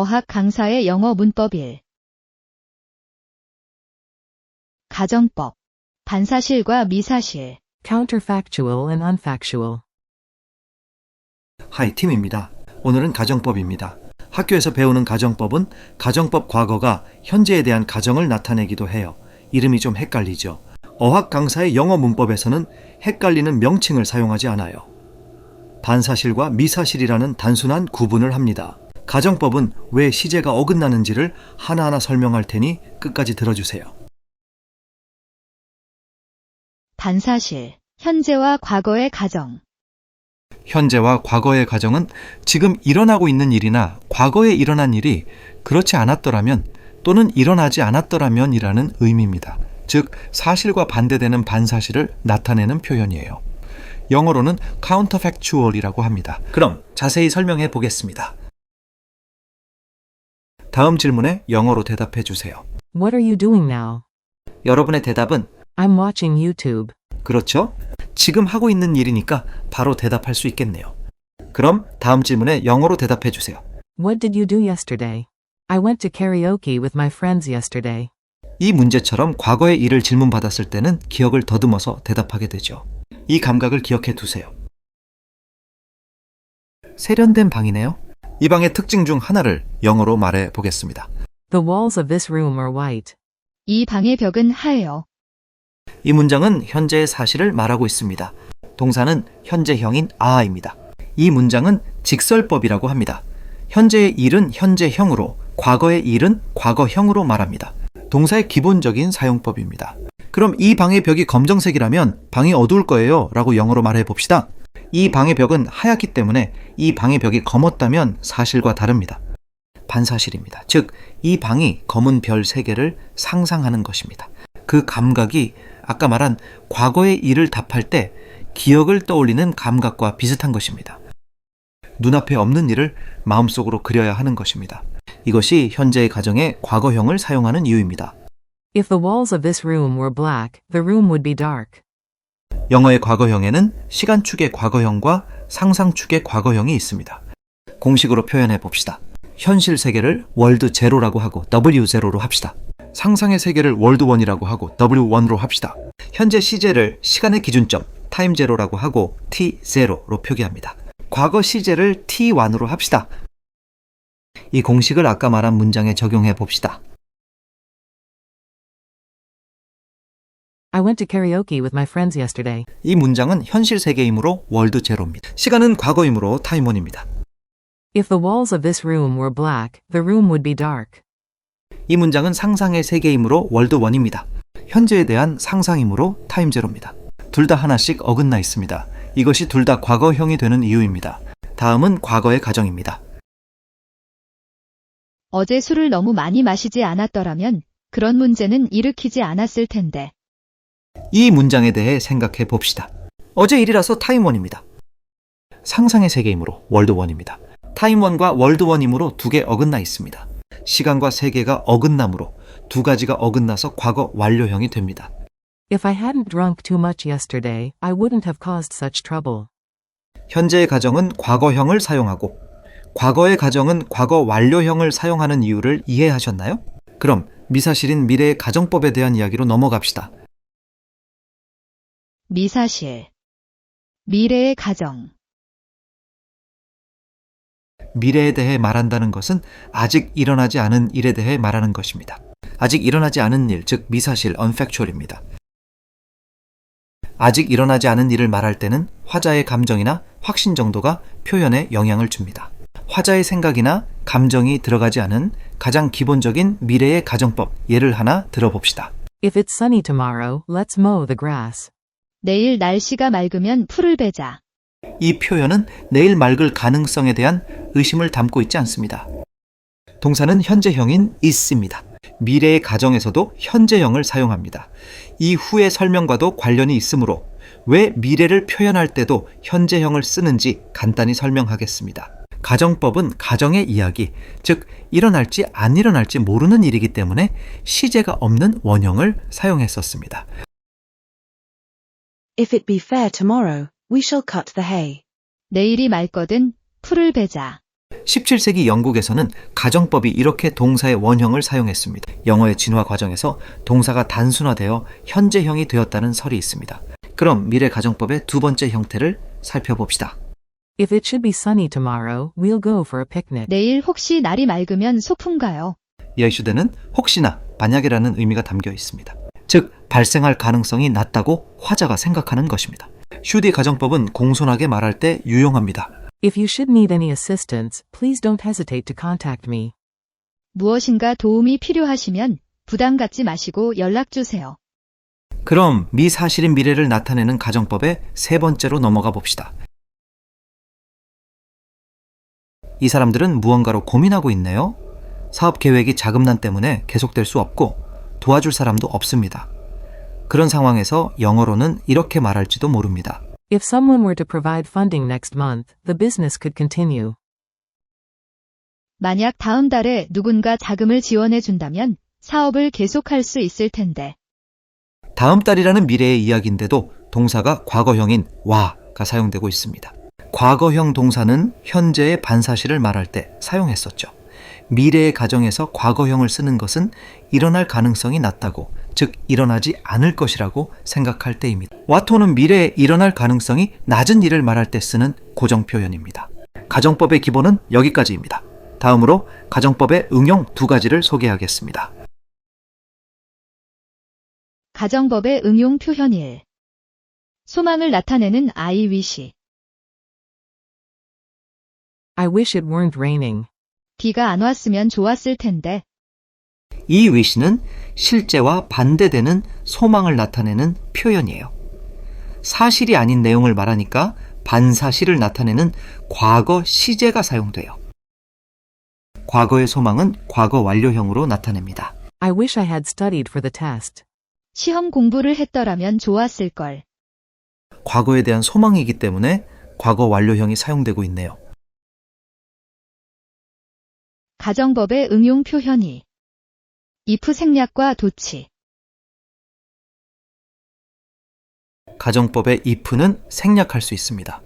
어학 강사의 영어 문법 1. 가정법. 반사실과 미사실. Counterfactual and unfactual. 하이 팀입니다. 오늘은 가정법입니다. 학교에서 배우는 가정법은 가정법 과거가 현재에 대한 가정을 나타내기도 해요. 이름이 좀 헷갈리죠. 어학 강사의 영어 문법에서는 헷갈리는 명칭을 사용하지 않아요. 반사실과 미사실이라는 단순한 구분을 합니다. 가정법은 왜 시제가 어긋나는지를 하나하나 설명할 테니 끝까지 들어주세요. 반사실. 현재와 과거의 가정. 현재와 과거의 가정은 지금 일어나고 있는 일이나 과거에 일어난 일이 그렇지 않았더라면 또는 일어나지 않았더라면이라는 의미입니다. 즉, 사실과 반대되는 반사실을 나타내는 표현이에요. 영어로는 counterfactual이라고 합니다. 그럼 자세히 설명해 보겠습니다. 다음 질문에 영어로 대답해 주세요. What are you doing now? 여러분의 대답은 I'm watching YouTube. 그렇죠? 지금 하고 있는 일이니까 바로 대답할 수 있겠네요. 그럼 다음 질문에 영어로 대답해 주세요. What did you do yesterday? I went to karaoke with my friends yesterday. 이 문제처럼 과거의 일을 질문받았을 때는 기억을 더듬어서 대답하게 되죠. 이 감각을 기억해 두세요. 세련된 방이네요. 이 방의 특징 중 하나를 영어로 말해 보겠습니다. The walls of this room are white. 이 방의 벽은 하얘요. 이 문장은 현재의 사실을 말하고 있습니다. 동사는 현재형인 are입니다. 이 문장은 직설법이라고 합니다. 현재의 일은 현재형으로, 과거의 일은 과거형으로 말합니다. 동사의 기본적인 사용법입니다. 그럼 이 방의 벽이 검정색이라면 방이 어두울 거예요 라고 영어로 말해 봅시다. 이 방의 벽은 하얗기 때문에 이 방의 벽이 검었다면 사실과 다릅니다. 반사실입니다. 즉, 이 방이 검은 별 3개를 상상하는 것입니다. 그 감각이 아까 말한 과거의 일을 답할 때 기억을 떠올리는 감각과 비슷한 것입니다. 눈앞에 없는 일을 마음속으로 그려야 하는 것입니다. 이것이 현재의 가정에 과거형을 사용하는 이유입니다. If the walls of this room were black, the room would be dark. 영어의 과거형에는 시간축의 과거형과 상상축의 과거형이 있습니다. 공식으로 표현해 봅시다. 현실 세계를 월드 제로라고 하고 W 제로로 합시다. 상상의 세계를 월드 원이라고 하고 W1로 합시다. 현재 시제를 시간의 기준점 타임 제로라고 하고 T 제로로 표기합니다. 과거 시제를 T1으로 합시다. 이 공식을 아까 말한 문장에 적용해 봅시다. I went to karaoke with my friends yesterday. 이 문장은 현실 세계이므로 월드 제로입니다. 시간은 과거이므로 타임원입니다. If the walls of this room were black, the room would be dark. 이 문장은 상상의 세계이므로 월드 원입니다. 현재에 대한 상상이므로 타임 제로입니다. 둘 다 하나씩 어긋나 있습니다. 이것이 둘 다 과거형이 되는 이유입니다. 다음은 과거의 가정입니다. 어제 술을 너무 많이 마시지 않았더라면 그런 문제는 일으키지 않았을 텐데. 이 문장에 대해 생각해 봅시다. 어제 일이라서 타임원입니다. 상상의 세계이므로 월드원입니다. 타임원과 월드원이므로 두 개 어긋나 있습니다. 시간과 세계가 어긋남으로 두 가지가 어긋나서 과거 완료형이 됩니다. If I hadn't drunk too much yesterday, I wouldn't have caused such trouble. 현재의 가정은 과거형을 사용하고 과거의 가정은 과거 완료형을 사용하는 이유를 이해하셨나요? 그럼 미사실인 미래의 가정법에 대한 이야기로 넘어갑시다. 미사실. 미래의 가정. 미래에 대해 말한다는 것은 아직 일어나지 않은 일에 대해 말하는 것입니다. 아직 일어나지 않은 일, 즉 미사실, unfactual입니다. 아직 일어나지 않은 일을 말할 때는 화자의 감정이나 확신 정도가 표현에 영향을 줍니다. 화자의 생각이나 감정이 들어가지 않은 가장 기본적인 미래의 가정법 예를 하나 들어봅시다. If it's sunny tomorrow, let's mow the grass. 내일 날씨가 맑으면 풀을 베자. 이 표현은 내일 맑을 가능성에 대한 의심을 담고 있지 않습니다. 동사는 현재형인 is입니다. 미래의 가정에서도 현재형을 사용합니다. 이 후의 설명과도 관련이 있으므로 왜 미래를 표현할 때도 현재형을 쓰는지 간단히 설명하겠습니다. 가정법은 가정의 이야기, 즉 일어날지 안 일어날지 모르는 일이기 때문에 시제가 없는 원형을 사용했었습니다. If it be fair tomorrow, we shall cut the hay. 내일이 맑거든 풀을 베자. 17세기 영국에서는 가정법이 이렇게 동사의 원형을 사용했습니다. 영어의 진화 과정에서 동사가 단순화되어 현재형이 되었다는 설이 있습니다. 그럼 미래 가정법의 두 번째 형태를 살펴봅시다. If it should be sunny tomorrow, we'll go for a picnic. 내일 혹시 날이 맑으면 소풍 가요. 여의슈대는 혹시나 만약이라는 의미가 담겨 있습니다. 즉 발생할 가능성이 낮다고 화자가 생각하는 것입니다. 슈디 가정법은 공손하게 말할 때 유용합니다. If you should need any assistance, please don't hesitate to contact me. 무엇인가 도움이 필요하시면 부담 갖지 마시고 연락 주세요. 그럼 미사실인 미래를 나타내는 가정법의 세 번째로 넘어가 봅시다. 이 사람들은 무언가로 고민하고 있네요. 사업 계획이 자금난 때문에 계속될 수 없고 도와줄 사람도 없습니다. 그런 상황에서 영어로는 이렇게 말할지도 모릅니다. If someone were to provide funding next month, the business could continue. 만약 다음 달에 누군가 자금을 지원해 준다면 사업을 계속할 수 있을 텐데. 다음 달이라는 미래의 이야기인데도 동사가 과거형인 와가 사용되고 있습니다. 과거형 동사는 현재의 반사실을 말할 때 사용했었죠. 미래의 가정에서 과거형을 쓰는 것은 일어날 가능성이 낮다고, 즉 일어나지 않을 것이라고 생각할 때입니다. 와토는 미래에 일어날 가능성이 낮은 일을 말할 때 쓰는 고정 표현입니다. 가정법의 기본은 여기까지입니다. 다음으로 가정법의 응용 두 가지를 소개하겠습니다. 가정법의 응용 표현 1. 소망을 나타내는 I wish. I wish it weren't raining. 비가 안 왔으면 좋았을 텐데. 이 wish는 실제와 반대되는 소망을 나타내는 표현이에요. 사실이 아닌 내용을 말하니까 반사실을 나타내는 과거 시제가 사용돼요. 과거의 소망은 과거 완료형으로 나타냅니다. I wish I had studied for the test. 시험 공부를 했더라면 좋았을 걸. 과거에 대한 소망이기 때문에 과거 완료형이 사용되고 있네요. 가정법의 응용 표현 2. if 생략과 도치. 가정법의 if는 생략할 수 있습니다.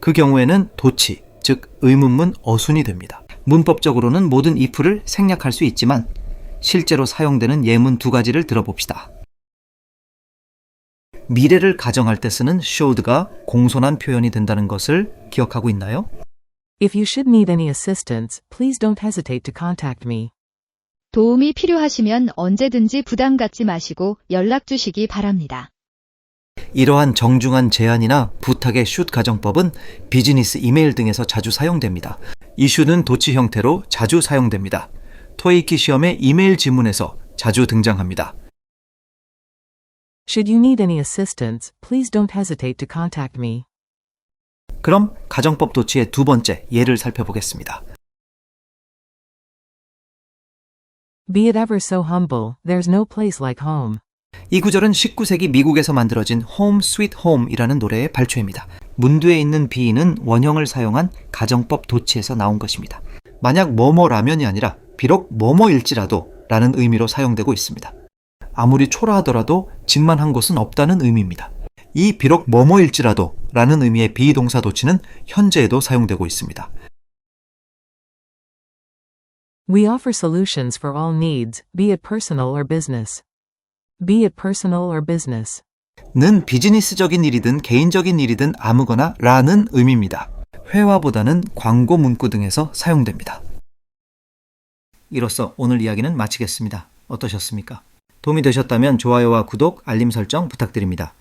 그 경우에는 도치, 즉 의문문 어순이 됩니다. 문법적으로는 모든 if를 생략할 수 있지만 실제로 사용되는 예문 두 가지를 들어봅시다. 미래를 가정할 때 쓰는 should가 공손한 표현이 된다는 것을 기억하고 있나요? If you should need any assistance, please don't hesitate to contact me. 도움이 필요하시면 언제든지 부담 갖지 마시고 연락 주시기 바랍니다. 이러한 정중한 제안이나 부탁의 should 가정법은 비즈니스 이메일 등에서 자주 사용됩니다. 이 should는 도치 형태로 자주 사용됩니다. 토에이키 시험의 이메일 지문에서 자주 등장합니다. Should you need any assistance, please don't hesitate to contact me. 그럼 가정법 도치의 두 번째 예를 살펴보겠습니다. Be it ever so humble, there's no place like home. 이 구절은 19세기 미국에서 만들어진 Home Sweet Home이라는 노래의 발초입니다. 문두에 있는 be는 원형을 사용한 가정법 도치에서 나온 것입니다. 만약 뭐뭐 라면이 아니라 비록 뭐뭐일지라도 라는 의미로 사용되고 있습니다. 아무리 초라하더라도 집만 한 곳은 없다는 의미입니다. 이 비록 뭐뭐일지라도 라는 의미의 비동사 도치는 현재에도 사용되고 있습니다. We offer solutions for all needs, be it personal or business. Be it personal or business. 는 비즈니스적인 일이든 개인적인 일이든 아무거나 라는 의미입니다. 회화보다는 광고 문구 등에서 사용됩니다. 이로써 오늘 이야기는 마치겠습니다. 어떠셨습니까? 도움이 되셨다면 좋아요와 구독, 알림 설정 부탁드립니다.